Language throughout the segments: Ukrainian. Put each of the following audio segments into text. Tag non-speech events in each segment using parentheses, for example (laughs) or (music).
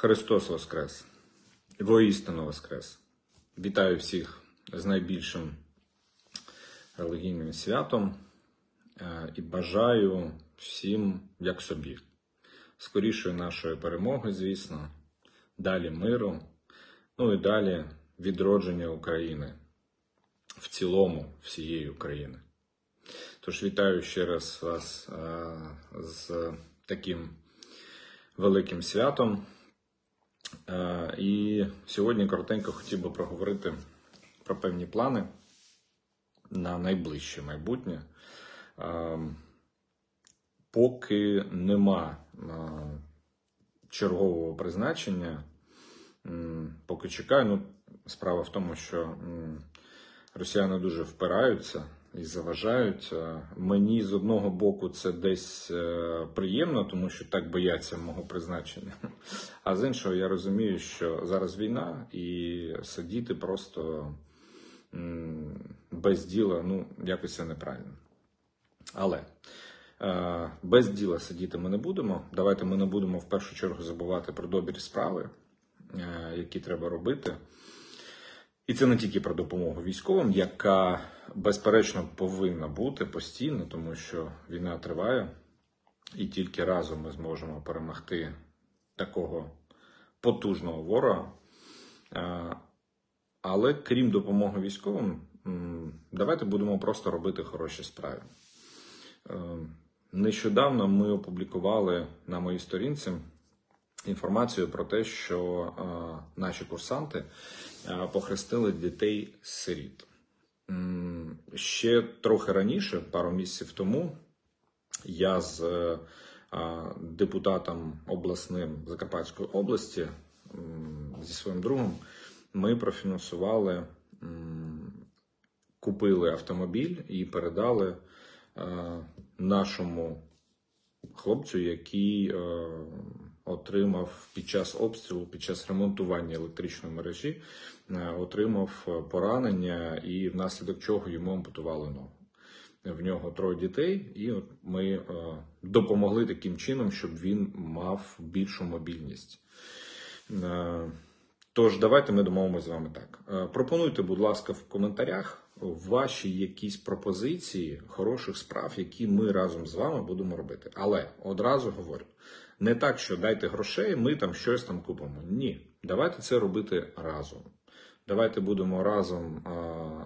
Христос Воскрес! Воістину Воскрес! Вітаю всіх з найбільшим релігійним святом е, і бажаю всім, як собі, скорішої нашої перемоги, звісно, далі миру, ну і далі відродження України в цілому всієї України. Тож вітаю ще раз вас е, з таким великим святом. Е, І сьогодні коротенько хотів би проговорити про певні плани на найближче майбутнє. Е, Поки нема е, чергового призначення, поки чекаю, ну, справа в тому, що росіяни дуже впираються і заважають. Е, Мені з одного боку це десь е, приємно, тому що так бояться мого призначення. (laughs) А з іншого я розумію, що зараз війна і сидіти просто без діла, ну, якось це неправильно. Але е, без діла сидіти ми не будемо. Давайте ми не будемо в першу чергу забувати про добрі справи, які треба робити. І це не тільки про допомогу військовим, яка безперечно повинна бути постійно, тому що війна триває, і тільки разом ми зможемо перемогти такого потужного ворога. Але крім допомоги військовим, давайте будемо просто робити хороші справи. Е, Нещодавно ми опублікували на моїй сторінці інформацію про те, що е, наші курсанти е, похрестили дітей сиріт. Ще трохи раніше, пару місяців тому, я з е, депутатом обласним Закарпатської області зі своїм другом ми профінансували, купили автомобіль і передали нашому хлопцю, який отримав під час обстрілу, під час ремонтування електричної мережі, е, отримав е, поранення, і внаслідок чого йому ампутували ногу. В нього троє дітей, і ми е, допомогли таким чином, щоб він мав більшу мобільність. Тож, давайте ми домовимося з вами так. Пропонуйте, будь ласка, в коментарях ваші якісь пропозиції хороших справ, які ми разом з вами будемо робити. Але одразу говорю: не так, що дайте грошей, ми там щось там купимо. Ні, давайте це робити разом. Давайте будемо разом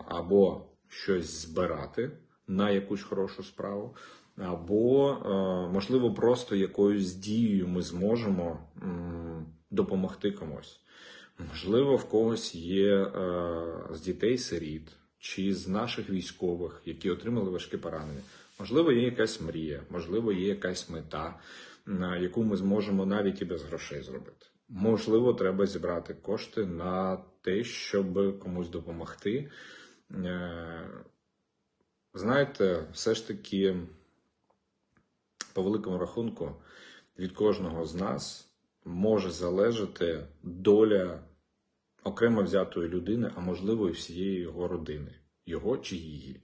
або щось збирати на якусь хорошу справу, або, можливо, просто якоюсь дією ми зможемо допомогти комусь. Можливо, в когось є з дітей сиріт чи з наших військових, які отримали важке поранення. Можливо, є якась мрія, можливо, є якась мета, яку ми зможемо навіть і без грошей зробити. Можливо, треба зібрати кошти на те, щоб комусь допомогти. Е, Знаєте, все ж таки, по великому рахунку, від кожного з нас може залежати доля окремо взятої людини, а можливо і всієї його родини, його чи її.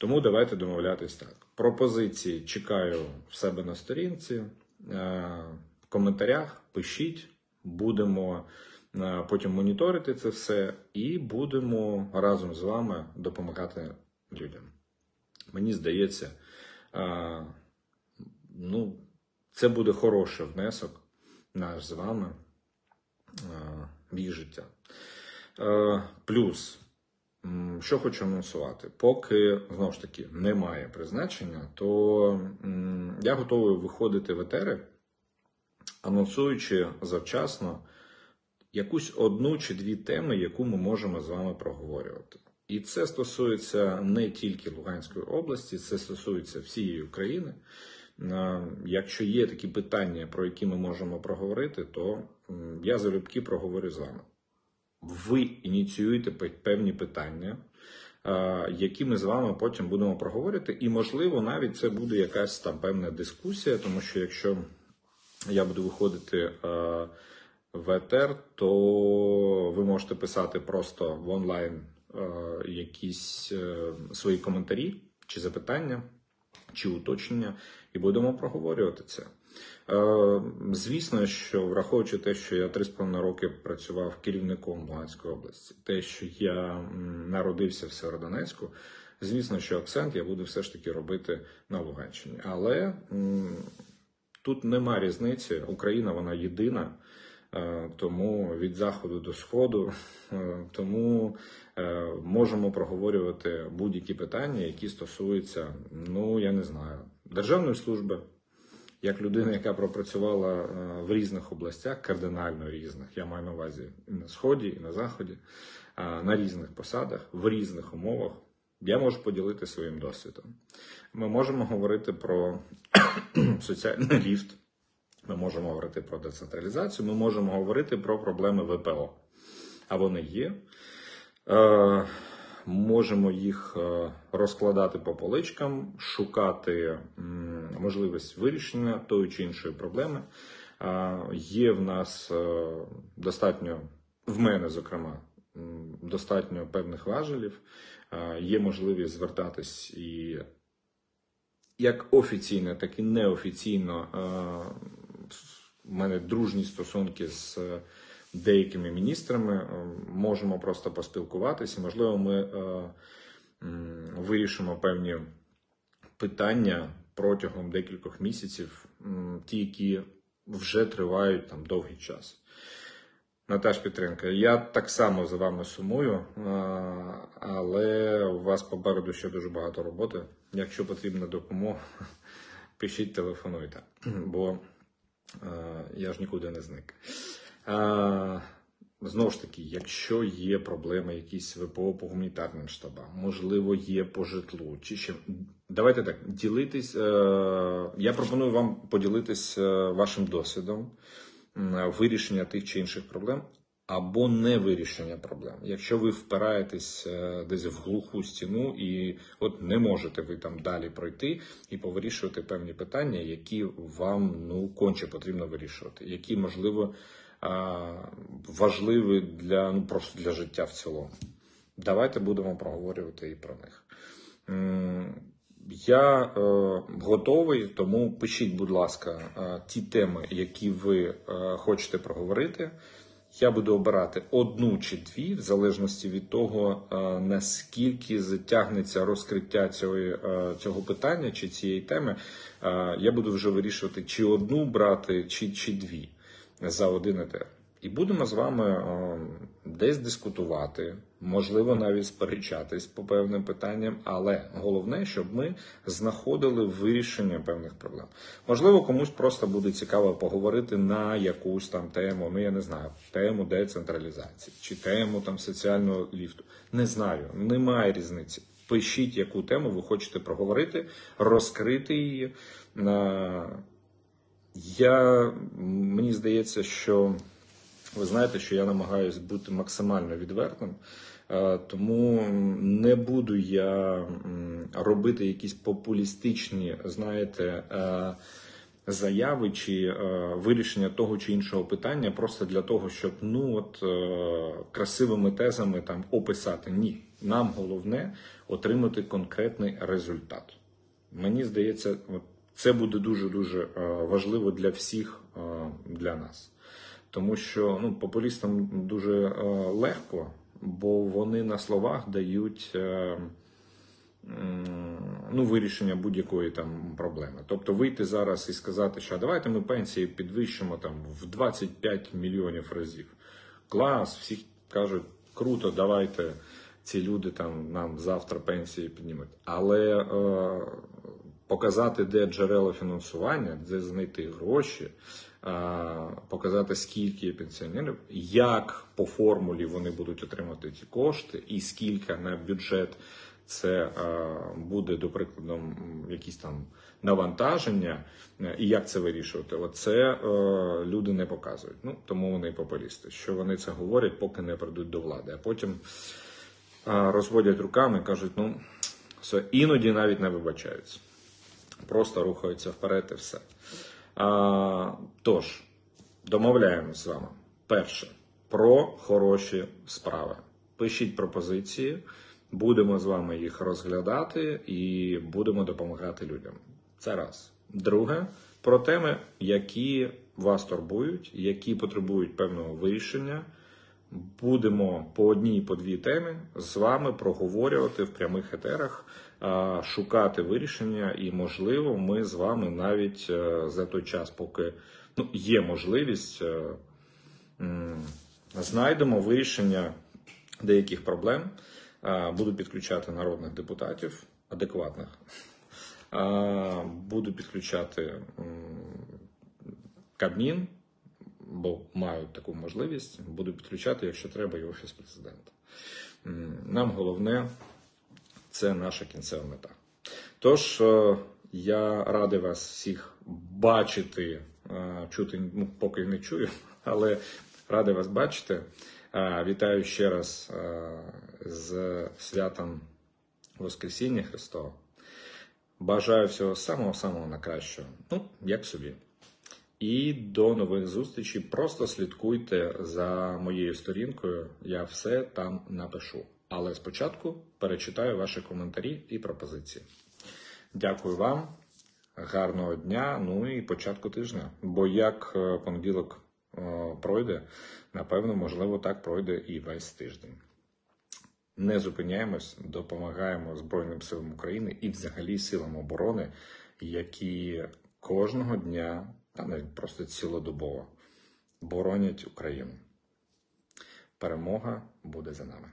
Тому давайте домовлятись так. Пропозиції чекаю в себе на сторінці, е, в коментарях пишіть, будемо е, потім моніторити це все і будемо разом з вами допомагати людям. Мені здається, е, ну, це буде хороший внесок наш з вами в їх життя. Плюс, що хочу анонсувати, поки знову ж таки немає призначення, то я готовий виходити в етери, анонсуючи завчасно якусь одну чи дві теми, яку ми можемо з вами проговорювати. І це стосується не тільки Луганської області, це стосується всієї України. Е, Якщо є такі питання, про які ми можемо проговорити, то я залюбки проговорю з вами. Ви ініціюєте певні питання, які ми з вами потім будемо проговорити, і, можливо, навіть це буде якась там певна дискусія, тому що якщо я буду виходити в етер, то ви можете писати просто в онлайн якісь е, свої коментарі чи запитання, чи уточнення. і будемо проговорювати це. Е, Звісно, що враховуючи те, що я 3,5 роки працював керівником Луганської області, те, що я народився в Северодонецьку, звісно, що акцент я буду все ж таки робити на Луганщині. Але тут нема різниці. Україна вона єдина. Е, Тому від заходу до сходу, е, тому можемо проговорювати будь-які питання, які стосуються, ну я не знаю, державної служби, як людина, яка пропрацювала е, в різних областях, кардинально різних, я маю на увазі і на сході, і на заході, е, на різних посадах, в різних умовах, я можу поділити своїм досвідом. Ми можемо говорити про (clears throat) соціальний ліфт. Ми можемо говорити про децентралізацію, ми можемо говорити про проблеми ВПО. А вони є. Можемо їх е, розкладати по поличкам, шукати можливість вирішення тої чи іншої проблеми. Е, є в нас е, достатньо, в мене, зокрема, достатньо певних важелів. Є можливість звертатись і як офіційно, так і неофіційно в мене дружні стосунки з деякими міністрами. Е, Можемо просто поспілкуватися. Можливо, ми е, вирішимо певні питання протягом декількох місяців, ті, які вже тривають там довгий час. Наташ Петренко, я так само за вами сумую, але у вас попереду ще дуже багато роботи. Якщо потрібна допомога, (laughs) пишіть, телефонуйте, бо я ж нікуди не зник. Знову ж таки, якщо є проблеми, якісь ВПО по гуманітарним штабам, можливо, є по житлу, чи ще давайте так ділитись. е, Я пропоную вам поділитись е, вашим досвідом вирішення тих чи інших проблем або не вирішення проблем. Якщо ви впираєтесь е, десь в глуху стіну і от не можете ви там далі пройти і повирішувати певні питання, які вам ну конче потрібно вирішувати, які можливо важливі для ну просто для життя в цілому. Давайте будемо проговорювати і про них. Я е, готовий, тому пишіть, будь ласка, е, ті теми, які ви е, хочете проговорити. Я буду обирати одну чи дві, в залежності від того, е, наскільки затягнеться розкриття цього, е, цього питання чи цієї теми. Е, Я буду вже вирішувати, чи одну брати, чи, чи дві за один етер. І будемо з вами е, десь дискутувати, можливо, навіть сперечатись по певним питанням, але головне, щоб ми знаходили вирішення певних проблем. Можливо, комусь просто буде цікаво поговорити на якусь там тему, ну я не знаю, тему децентралізації чи тему там соціального ліфту. Не знаю, немає різниці. Пишіть, яку тему ви хочете проговорити, розкрити її. Е, Я мені здається, що ви знаєте, що я намагаюся бути максимально відвертим, е, тому не буду я робити якісь популістичні, знаєте, е, заяви чи е, вирішення того чи іншого питання просто для того, щоб ну от красивими тезами там описати. Ні, нам головне отримати конкретний результат. Мені здається, це буде дуже дуже важливо для всіх для нас. Тому що ну, популістам дуже е, легко, бо вони на словах дають е, ну, вирішення будь-якої там проблеми. Тобто вийти зараз і сказати, що давайте ми пенсії підвищимо там в 25 мільйонів разів. Клас, всі кажуть, круто, давайте ці люди там нам завтра пенсії піднімуть. Але е, показати, де джерела фінансування, де знайти гроші, показати, скільки є пенсіонерів, як по формулі вони будуть отримати ці кошти, і скільки на бюджет це е, буде, до прикладу, якісь там навантаження, е, і як це вирішувати. Оце е, люди не показують. Ну тому вони популісти, що вони це говорять, поки не прийдуть до влади, а потім е, розводять руками кажуть, ну все, іноді навіть не вибачаються просто рухаються вперед і все. А, тож, домовляємось з вами. Перше, про хороші справи. Пишіть пропозиції, будемо з вами їх розглядати і будемо допомагати людям. Це раз. Друге про теми, які вас турбують, які потребують певного вирішення. Будемо по одній, по дві теми з вами проговорювати в прямих етерах, шукати вирішення, і можливо, ми з вами навіть е, за той час, поки ну, є можливість, е, знайдемо вирішення деяких проблем. Буду підключати народних депутатів адекватних. Буду підключати Кабмін, бо маю таку можливість. Буду підключати, якщо треба, і офіс президента. Нам головне це наша кінцева мета. Тож е, я радий вас всіх бачити, е, чути, ну, поки не чую, (laughs) але радий вас бачити. Е, Вітаю ще раз з святом Воскресіння Христова. Бажаю всього самого-самого найкращого. Ну, як собі. І до нових зустрічей. Просто слідкуйте за моєю сторінкою. Я все там напишу. Але спочатку перечитаю ваші коментарі і пропозиції. Дякую вам, гарного дня, ну і початку тижня. Бо як е, понеділок е, пройде, напевно, можливо, так пройде і весь тиждень. Не зупиняємось, допомагаємо Збройним силам України і взагалі силам оборони, які кожного дня, а навіть просто цілодобово, боронять Україну. Перемога буде за нами.